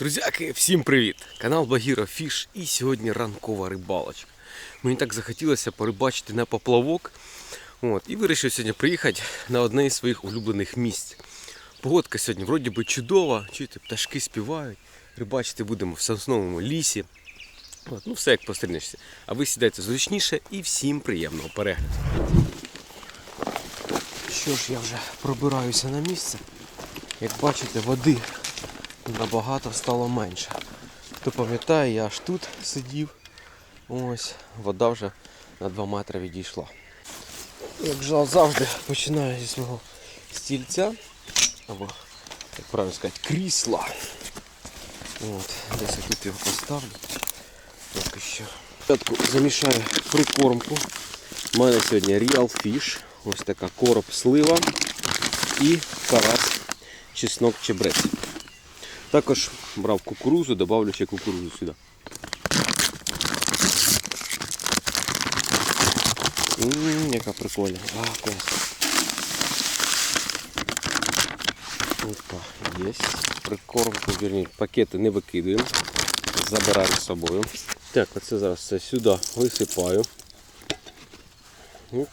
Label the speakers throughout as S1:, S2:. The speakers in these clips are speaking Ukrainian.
S1: Друзяки, всім привіт! Канал Багіра Фіш і сьогодні ранкова рибалочка. Мені так захотілося порибачити на поплавок. От, і вирішив сьогодні приїхати на одне із своїх улюблених місць. Погодка сьогодні вроді би чудова, чуєте, пташки співають. Рибачити будемо в сосновому лісі. От, ну все як пострінешся. А ви сідайте зручніше і всім приємного перегляду. Що ж, я вже пробираюся на місце. Як бачите, води набагато стало менше. Хто пам'ятає, я аж тут сидів. Ось, вода вже на 2 метри відійшла. Як же завжди починаю зі свого стільця, або, як правильно сказати, крісла. От, десь я тут його поставлю. Поки що. Спочатку замішаю прикормку. У мене сьогодні Real Fish. Ось така короб слива і карась чеснок чебрець. Також брав кукурузу, добавлю ще кукурузу сюди. Ммм, яка прикольна. А, клас. Опа, є. Прикормку, вірні, пакети не викидуємо. Забираю з собою. Так, оце зараз все сюди висипаю. Оп.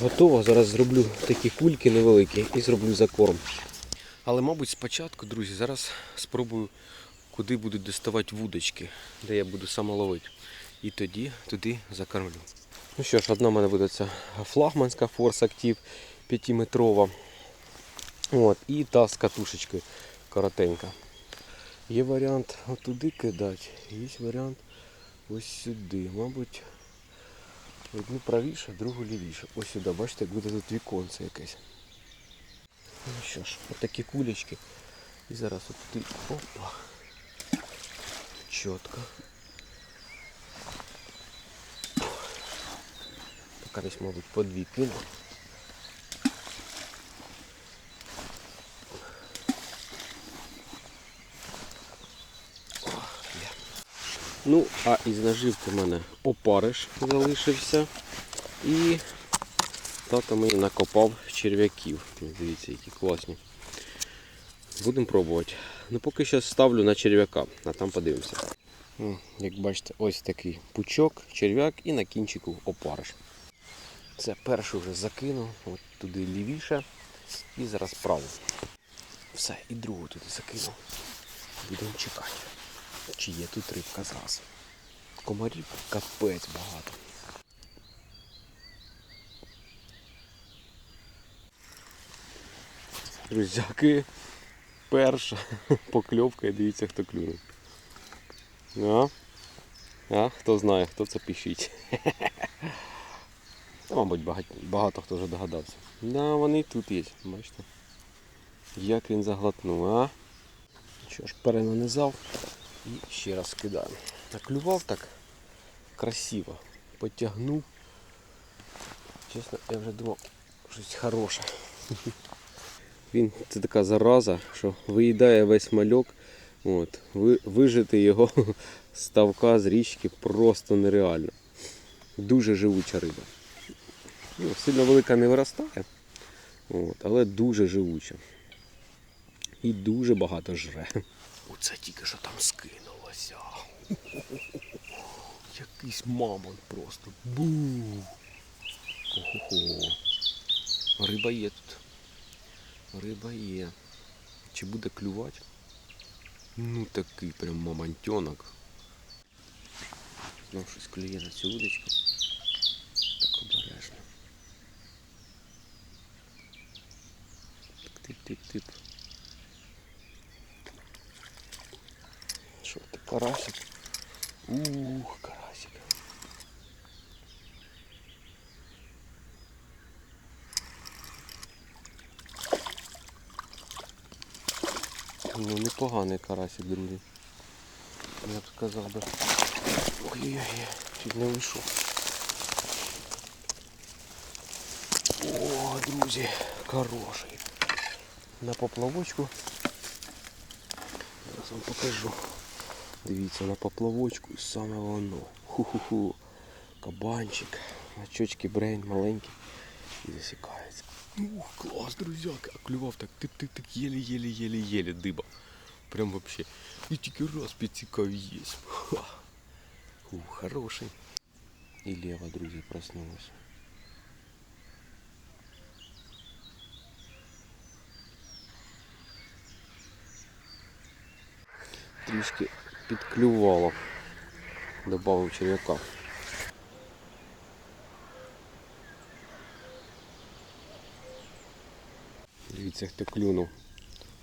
S1: Готово. Зараз зроблю такі кульки невеликі і зроблю закорм. Але, мабуть, спочатку, друзі, зараз спробую, куди будуть доставати вудочки, де я буду саме ловити. І тоді туди закормлю. Ну що ж, одна в мене буде ця флагманська Force Active 5-метрова. От, і та з катушечкою коротенька. Є варіант отуди кидати, є варіант ось сюди. Мабуть, одну правіше, другу лівіше. Ось сюди, бачите, як буде тут віконце якесь. Ну що ж, отакі кулечки. І зараз от тут Опа. Чітко. Така десь, мабуть, по дві кину. О, є. Ну, а із наживки в мене опариш залишився. І тато мені накопав черв'яків. Дивіться, які класні. Будемо пробувати. Ну поки що ставлю на черв'яка, а там подивимося. Як бачите, ось такий пучок, черв'як і на кінчику опариш. Це перший вже закинув, от туди лівіше і зараз право. Все, і другу туди закинув. Будемо чекати, чи є тут рибка зразу. Комарів капець багато. Друзяки, перша покльовка і дивіться, хто клюнув. А? А? Хто знає, хто це пишіть. Мабуть, багато, багато хто вже догадався. Да, вони і тут є, бачите. Як він заглотнув, а? Що ж, перенанизав і ще раз кидаю. Наклював так красиво. Потягнув. Чесно, я вже думав, щось хороше. Він це така зараза, що виїдає весь мальок. От, вижити його з ставка з річки просто нереально. Дуже живуча риба. Ну, сильно велика не виростає, от, але дуже живуча. І дуже багато жре. Оце тільки що там скинулося. Якийсь мамонт просто. Бу. Охо-хо. Риба є тут. Риба є. Чи буде клювати? Ну такий прям мамонтенок. Знов щось клює на цю удочку. Так обережно. Тип-тип-тип. Що ти, карасик? Ух, карасик. Ну непоганий карасик, друзі. Я б сказав би. Ой-ой-ой, чуть не вийшов. О, друзі, хороший. На поплавочку. Зараз вам покажу. Дивіться, на поплавочку і саме воно. Ху-ху-ху. Кабанчик. Очочки брейн маленький. І засікається. Ух, клас, друзяки. А клював так тик-тик-тик, єлі-єлі-єлі-єлі диба. Прям вообще. І тільки раз підцікав єсть. Ха. Ух, хороший. І лева, друзі, проснулась. Трішки підклювало. Добавив черв'яка. Дивіться, хто клюнув.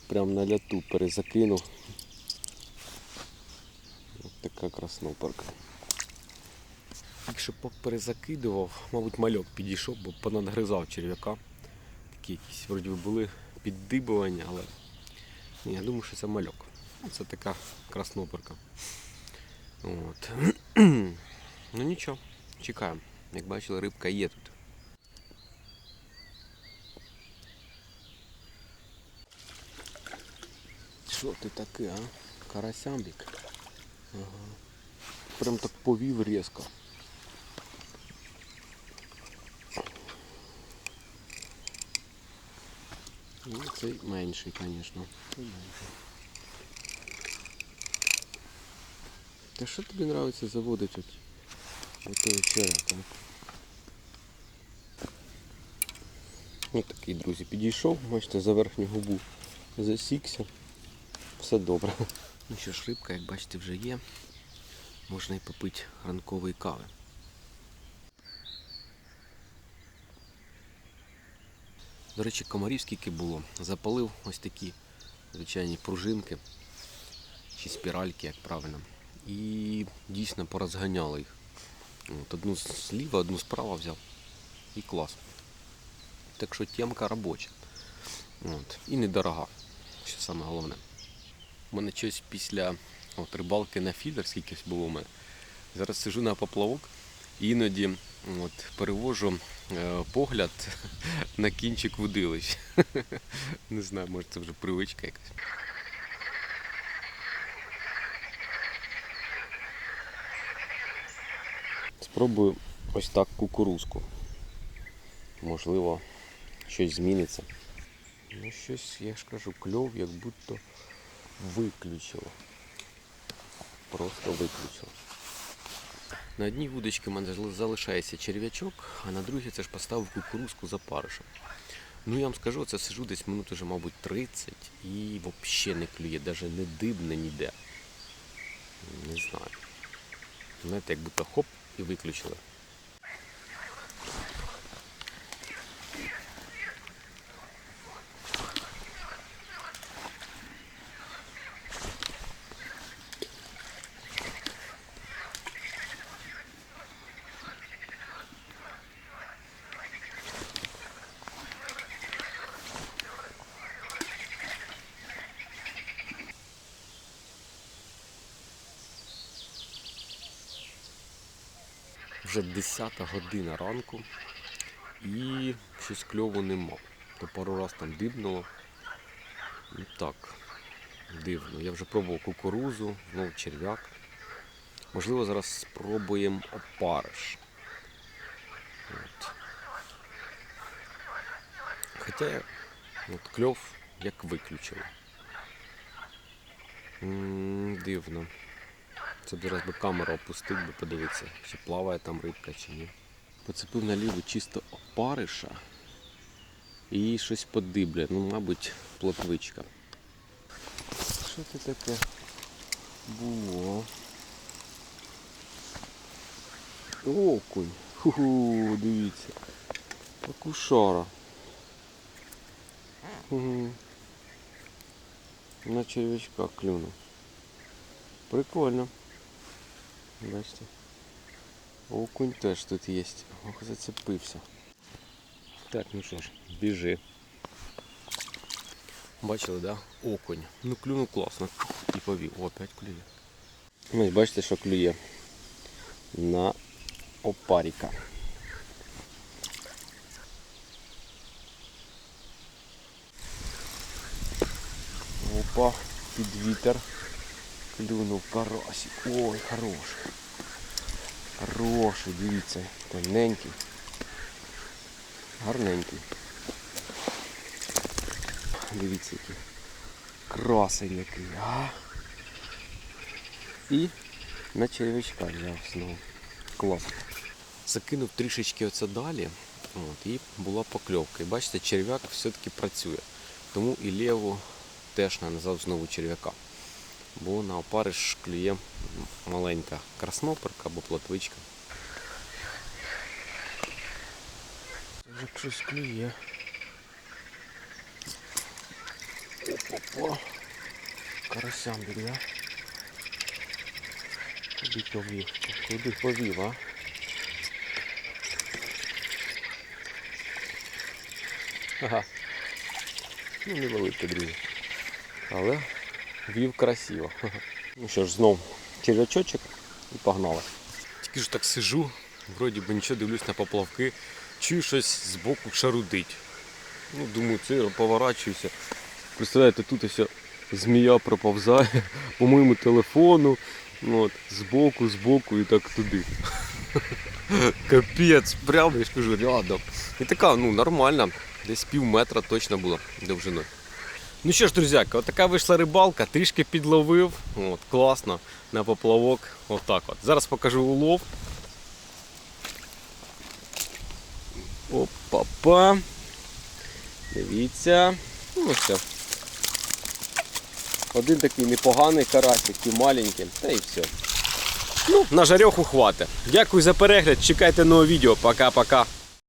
S1: Прям на ляту перезакинув. Ось така красноперка. Якщо перезакидував, мабуть, мальок підійшов, бо понадгризав черв'яка. Такі якісь вроді були піддибування, але я думаю, що це мальок. Це така красноперка. От. ну нічого, чекаємо. Як бачили, рибка є тут. Що ти таке, а? Карасямбік? Ага. Прям так повів різко. Ну, цей менший, звісно. Менший. Та що тобі подобається заводити от, от того черепа? Ось такий, друзі, підійшов, бачите, за верхню губу засікся. Все добре. Ну що ж, рибка, як бачите, вже є. Можна і попити ранкової кави. До речі, комарів скільки було. Запалив ось такі звичайні пружинки чи спіральки, як правильно. І дійсно порозганяли їх. От, одну зліва, одну справа взяв. І клас. Так що темка робоча. От. І недорога, що саме головне. У мене щось після от, рибалки на фідер, скільки було у мене. Зараз сижу на поплавок і іноді от, перевожу е, погляд на кінчик вудилищ. Не знаю, може це вже привичка якась. Спробую ось так кукурузку. Можливо, щось зміниться. Ну, щось, я ж кажу, кльов, як будто виключило. Просто виключило. На одній вудочці в мене залишається черв'ячок, а на другій це ж поставив кукурузку за паришем. Ну я вам скажу, це сижу десь минут уже, мабуть, 30 і взагалі не клює, навіть не дибне ніде. Не знаю. Знаєте, як будто хоп і виключили. Вже 10 година ранку і щось кльово нема. То пару раз там дибнуло. І так, дивно. Я вже пробував кукурузу, знову черв'як. Можливо, зараз спробуємо опариш. От. Хоча от кльов як виключили. М, Дивно. Це зараз би камеру опустив би подивитися, чи плаває там рибка, чи ні. Поцепив наліво чисто опариша і щось подиблює. Ну, мабуть, плотвичка. Що це таке було? Окунь. Ху-ху, дивіться. Акушара. Угу. На червячка клюнув. Прикольно. Бачите. Окунь теж тут є. Ох, зацепився. Так, ну що ж, біжи. Бачили, да? Окунь. Ну клюнув класно. І повів. О, опять клює. Ось бачите, що клює на опаріка. Опа, під вітер. Клюнув карасик. Ой, хороший. Хороший, дивіться, темненький. Гарненький. Дивіться, який. Красень який, а. І на червячка взяв знову. Клас. Закинув трішечки оце далі. От, і була покльовка. І бачите, черв'як все-таки працює. Тому і ліву теж нанизав знову черв'яка. Бо на опариш клює маленька красноперка або плотвичка. Вже щось клює. Опа. Карасям біля. Куди повів? Куди повів, а? Ага. Ну, невелике, друзі. Але вів красиво. Ну що ж, знов черв'ячочок і погнали. Тільки ж так сижу, вроді би нічого дивлюсь на поплавки, чую щось збоку шарудить. Ну, думаю, це поворачуюся. Представляєте, тут ось змія проповзає по моєму телефону. Ну, От, збоку, збоку і так туди. Капець, прямо я ж кажу, рядом. І така, ну, нормальна, десь пів метра точно була довжиною. Ну що ж, друзяки, от така вийшла рибалка, трішки підловив. От, класно, на поплавок. Отак от. Зараз покажу улов. Опа-па. Дивіться. Ну все. Один такий непоганий карасик, і маленький, та і все. Ну, на жарьоху хватить. Дякую за перегляд. Чекайте нове відео. Пока-пока.